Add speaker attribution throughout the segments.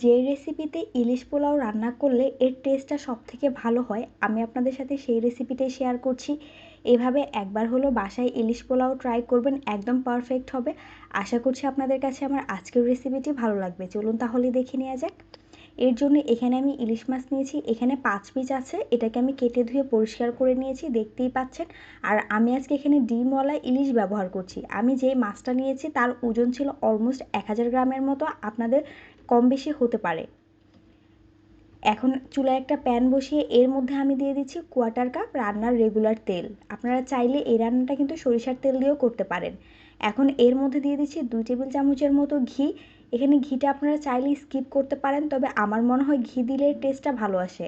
Speaker 1: যে রেসিপিতে ইলিশ পোলাও রান্না করলে এর টেস্টটা সব থেকে ভালো হয়, আমি আপনাদের সাথে সেই রেসিপিটাই শেয়ার করছি। এভাবে একবার হলো বাসায় ইলিশ পোলাও ট্রাই করবেন, একদম পারফেক্ট হবে। আশা করছি আপনাদের কাছে আমার আজকের রেসিপিটি ভালো লাগবে। চলুন তাহলে দেখে নেওয়া যাক। এর জন্য এখানে আমি ইলিশ মাছ নিয়েছি, এখানে পাঁচ পিস আছে, এটাকে আমি কেটে ধুয়ে পরিষ্কার করে নিয়েছি, দেখতেই পাচ্ছেন। আর আমি আজকে এখানে ডিমওয়ালা ইলিশ ব্যবহার করছি। আমি যে মাছটা নিয়েছি তার ওজন ছিল অলমোস্ট এক হাজার গ্রামের মতো। আপনাদের কম বেশি হতে পারে। এখন চুলায় একটা প্যান বসিয়ে এর মধ্যে আমি দিয়ে দিচ্ছি কোয়াটার কাপ রান্নার রেগুলার তেল। আপনারা চাইলে এই রান্নাটা কিন্তু সরিষার তেল দিয়েও করতে পারেন। এখন এর মধ্যে দিয়ে দিচ্ছি দুই টেবিল চামচের মতো ঘি। এখানে ঘিটা আপনারা চাইলে স্কিপ করতে পারেন, তবে আমার মনে হয় ঘি দিলে টেস্টটা ভালো আসে।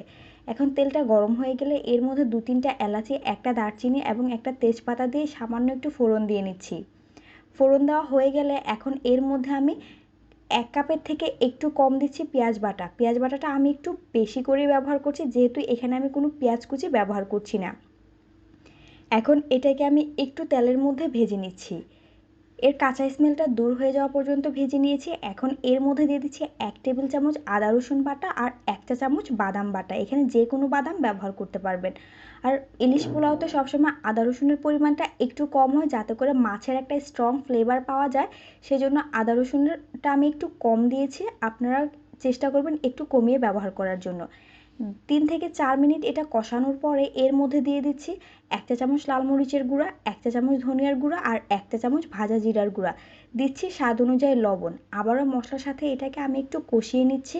Speaker 1: এখন তেলটা গরম হয়ে গেলে এর মধ্যে দু তিনটা এলাচি, একটা দারচিনি এবং একটা তেজপাতা দিয়ে সামান্য একটু ফোড়ন দিয়ে নিচ্ছি। ফোড়ন দেওয়া হয়ে গেলে এখন এর মধ্যে আমি এক কাপের থেকে একটু কম দিচ্ছি পেঁয়াজ বাটা। পেঁয়াজ বাটাটা আমি একটু বেশি করে ব্যবহার করছি, যেহেতু এখানে আমি কোনো পেঁয়াজ কুচি ব্যবহার করছি না। এখন এটাকে আমি একটু তেলের মধ্যে ভেজে নিচ্ছি। এর কাঁচা স্মেলটা দূর হয়ে যাওয়া পর্যন্ত ভেজে নিয়েছি। এখন এর মধ্যে দিয়ে দিচ্ছি এক টেবিল চামচ আদা রসুন বাটা আর একটা চামচ বাদাম বাটা। এখানে যে কোনো বাদাম ব্যবহার করতে পারবেন। আর ইলিশ পোলাওতে সবসময় আদা রসুনের পরিমাণটা একটু কম হয়, যাতে করে মাছের একটা স্ট্রং ফ্লেভার পাওয়া যায়। সেজন্য আদা রসুনটা আমি একটু কম দিয়েছি। আপনারা চেষ্টা করবেন একটু কমিয়ে ব্যবহার করার জন্য। তিন থেকে চার মিনিট এটা কষানোর পরে এর মধ্যে দিয়ে দিচ্ছি একটা চামচ লাল মরিচের গুঁড়া একটা চামচ ধনিয়ার গুঁড়া আর একটা চামচ ভাজা জিরার গুঁড়া। দিচ্ছি স্বাদ অনুযায়ী লবণ। আবারও মশলার সাথে এটাকে আমি একটু কষিয়ে নিচ্ছি।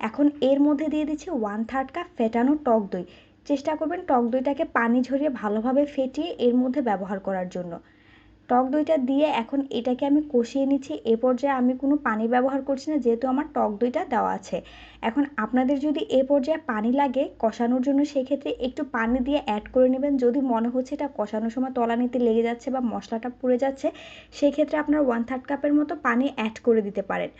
Speaker 1: এখন এর মধ্যে দিয়ে দিচ্ছি ওয়ান থার্ড কাপ ফেটানো টক দই। চেষ্টা করবেন টক দইটাকে পানি ঝরিয়ে ভালোভাবে ফেটিয়ে এর মধ্যে ব্যবহার করার জন্য। টক দইটা দিয়ে এখন এটাকে আমি কষিয়ে নিচ্ছি। এ পর্যায়ে আমি কোনো পানি ব্যবহার করছি না, যেহেতু আমার টক দইটা দেওয়া আছে। এখন আপনাদের যদি এ পর্যায়ে পানি লাগে কষানোর জন্য, সেক্ষেত্রে একটু পানি দিয়ে অ্যাড করে নেবেন। যদি মনে হচ্ছে এটা কষানোর সময় তলানিতে লেগে যাচ্ছে বা মশলাটা পুড়ে যাচ্ছে, সেক্ষেত্রে আপনার ওয়ান থার্ড কাপের মতো পানি অ্যাড করে দিতে পারেন।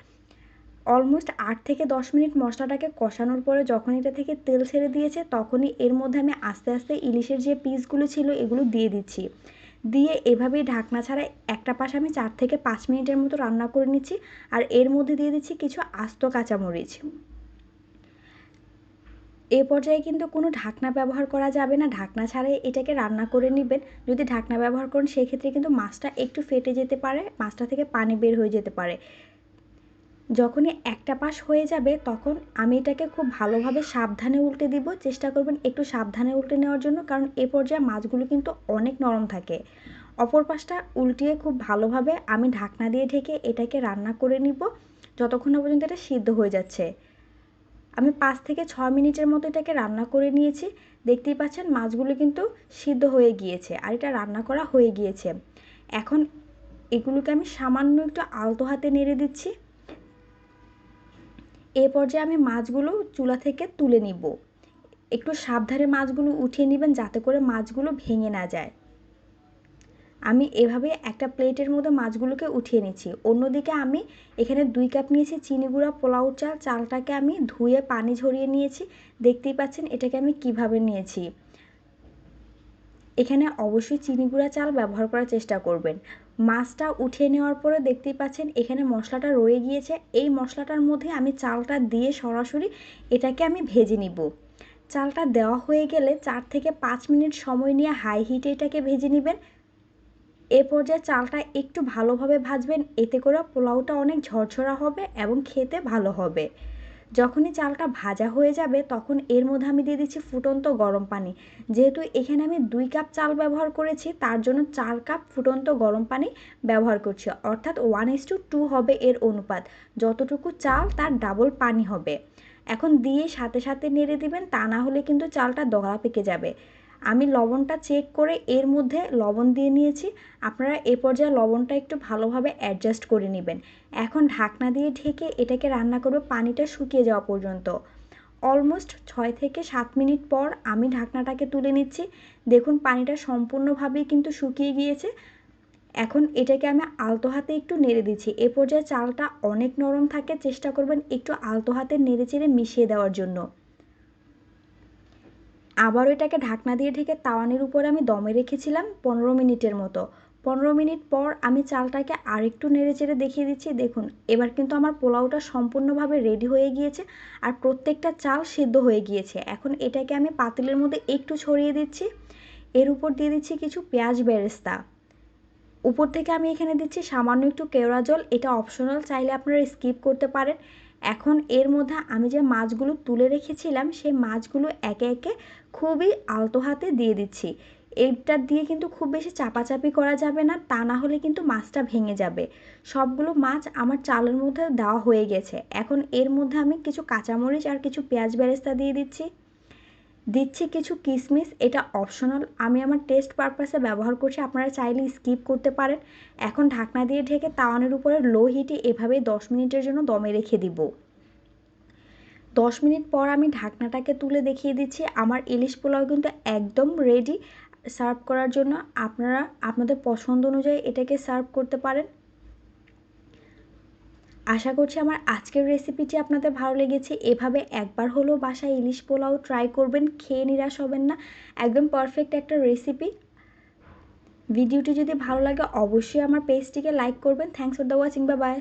Speaker 1: অলমোস্ট আট থেকে দশ মিনিট মশলাটাকে কষানোর পরে যখন এটা থেকে তেল ছেড়ে দিয়েছে, তখনই এর মধ্যে আমি আস্তে আস্তে ইলিশের যে পিসগুলো ছিল, এগুলো দিয়ে দিচ্ছি। দিয়ে এভাবেই ঢাকনা ছাড়া একটা পাশে আমি চার থেকে পাঁচ মিনিটের মতো রান্না করে নিচ্ছি আর এর মধ্যে দিয়ে দিচ্ছি কিছু আস্ত কাঁচামরিচ। এ পর্যায়ে কিন্তু কোনো ঢাকনা ব্যবহার করা যাবে না। ঢাকনা ছাড়াই এটাকে রান্না করে নেবেন। যদি ঢাকনা ব্যবহার করেন, সেক্ষেত্রে কিন্তু মাছটা একটু ফেটে যেতে পারে, মাছটা থেকে পানি বের হয়ে যেতে পারে। যখনই একটা পাশ হয়ে যাবে, তখন আমি এটাকে খুব ভালোভাবে সাবধানে উল্টে দিব। চেষ্টা করবেন একটু সাবধানে উল্টে নেওয়ার জন্য, কারণ এ পর্যায়ে মাছগুলো কিন্তু অনেক নরম থাকে। অপর পাশটা উল্টিয়ে খুব ভালোভাবে আমি ঢাকনা দিয়ে ঢেকে এটাকে রান্না করে নিব। যতক্ষণ না পর্যন্ত এটা সিদ্ধ হয়ে যাচ্ছে। আমি পাঁচ থেকে ছ মিনিটের মতো এটাকে রান্না করে নিয়েছি। দেখতেই পাচ্ছেন মাছগুলো কিন্তু সিদ্ধ হয়ে গিয়েছে আর এটা রান্না করা হয়ে গিয়েছে। এখন এগুলোকে আমি সামান্য একটু আলতো হাতে নেড়ে দিচ্ছি। এ পর্যায়ে আমি মাছগুলো চুলা থেকে তুলে নিব। একটু সাবধানে মাছগুলো উঠিয়ে নেবেন যাতে করে মাছগুলো ভেঙে না যায়। আমি এভাবে একটা প্লেটের মধ্যে মাছগুলোকে উঠিয়ে নিচ্ছি। অন্যদিকে আমি এখানে দুই কাপ নিয়েছি চিনি গুঁড়া, পোলাও চাল। চালটাকে আমি ধুয়ে পানি ঝরিয়ে নিয়েছি। দেখতেই পাচ্ছেন এটাকে আমি কীভাবে নিয়েছি। এখানে অবশ্যই চিনি গুঁড়া চাল ব্যবহার করার চেষ্টা করবেন। মাছটা উঠিয়ে নেওয়ার পরে দেখতেই পাচ্ছেন এখানে মশলাটা রয়ে গিয়েছে। এই মশলাটার মধ্যে আমি চালটা দিয়ে সরাসরি এটাকে আমি ভেজে নিব। চালটা দেওয়া হয়ে গেলে চার থেকে পাঁচ মিনিট সময় নিয়ে হাই হিটে এটাকে ভেজে নেবেন। এ পর্যায়ে চালটা একটু ভালোভাবে ভাজবেন, এতে করে পোলাওটা অনেক ঝরঝরা হবে এবং খেতে ভালো হবে। যখনই চালটা ভাজা হয়ে যাবে, তখন এর মধ্যে আমি দিয়ে দিচ্ছি ফুটন্ত গরম পানি। যেহেতু এখানে আমি দুই কাপ চাল ব্যবহার করেছি, তার জন্য চার কাপ ফুটন্ত গরম পানি ব্যবহার করছি। অর্থাৎ ওয়ান ইস টু টু হবে এর অনুপাত। যতটুকু চাল, তার ডাবল পানি হবে। এখন দিয়ে সাথে সাথে নেড়ে দিবেন, তা না হলে কিন্তু চালটা দলা পেকে যাবে। আমি লবণটা চেক করে এর মধ্যে লবণ দিয়ে নিয়েছি। আপনারা এ পর্যায়ে লবণটা একটু ভালোভাবে অ্যাডজাস্ট করে নেবেন। এখন ঢাকনা দিয়ে ঢেকে এটাকে রান্না করব পানিটা শুকিয়ে যাওয়া পর্যন্ত। অলমোস্ট ছয় থেকে সাত মিনিট পর আমি ঢাকনাটাকে তুলে নিচ্ছি। দেখুন পানিটা সম্পূর্ণভাবেই কিন্তু শুকিয়ে গিয়েছে। এখন এটাকে আমি আলতো হাতে একটু নেড়ে দিচ্ছি। এ পর্যায়ে চালটা অনেক নরম থাকে। চেষ্টা করবেন একটু আলতো হাতে নেড়ে চেড়ে মিশিয়ে দেওয়ার জন্য। আবারও এটাকে ঢাকনা দিয়ে ঢেকে তাওয়ানের উপরে আমি দমে রেখেছিলাম পনেরো মিনিটের মতো। পনেরো মিনিট পর আমি চালটাকে আরেকটু নেড়ে চেড়ে দেখিয়ে দিচ্ছি। দেখুন, এবার কিন্তু আমার পোলাওটা সম্পূর্ণভাবে রেডি হয়ে গিয়েছে আর প্রত্যেকটা চাল সিদ্ধ হয়ে গিয়েছে। এখন এটাকে আমি পাতিলের মধ্যে একটু ছড়িয়ে দিচ্ছি। এর উপর দিয়ে দিচ্ছি কিছু পেঁয়াজ বেরেস্তা। উপর থেকে আমি এখানে দিচ্ছি সামান্য একটু কেওড়া জল। এটা অপশনাল, চাইলে আপনারা স্কিপ করতে পারেন। এখন এর মধ্যে আমি যে মাছগুলো তুলে রেখেছিলাম, সেই মাছগুলো একে একে খুবই আলতো হাতে দিয়ে দিচ্ছি। এইটা দিয়ে কিন্তু খুব বেশি চাপাচাপি করা যাবে না, তা না হলে কিন্তু মাছটা ভেঙে যাবে। সবগুলো মাছ আমার চালের মধ্যে দেওয়া হয়ে গেছে। এখন এর মধ্যে আমি কিছু কাঁচামরিচ আর কিছু পেঁয়াজ বেরেস্তা দিয়ে দিচ্ছি। দিচ্ছি কিছু কিশমিশ এটা অপশনাল আমি আমার টেস্ট পারপাসে ব্যবহার করছি, আপনারা চাইলে স্কিপ করতে পারেন। এখন ঢাকনা দিয়ে ঢেকে তাওয়ানের উপরে লো হিটে এভাবে দশ মিনিটের জন্য দমে রেখে দিব। দশ মিনিট পর আমি ঢাকনাটাকে তুলে দেখিয়ে দিচ্ছি। আমার ইলিশ পোলাও কিন্তু একদম রেডি সার্ভ করার জন্য আপনারা, আপনাদের পছন্দ অনুযায়ী এটাকে সার্ভ করতে পারেন। আশা করছি আমার আজকের রেসিপিটি আপনাদের ভালো লেগেছে। এভাবে একবার হলেও বাসায় ইলিশ পোলাও ট্রাই করবেন, খেয়ে নিরাশ হবেন না। একদম পারফেক্ট একটা রেসিপি ভিডিওটি যদি ভালো লাগে, অবশ্যই আমার পেজটিকে লাইক করবেন। থ্যাংকস ফর দ্য ওয়াচিং বা বাই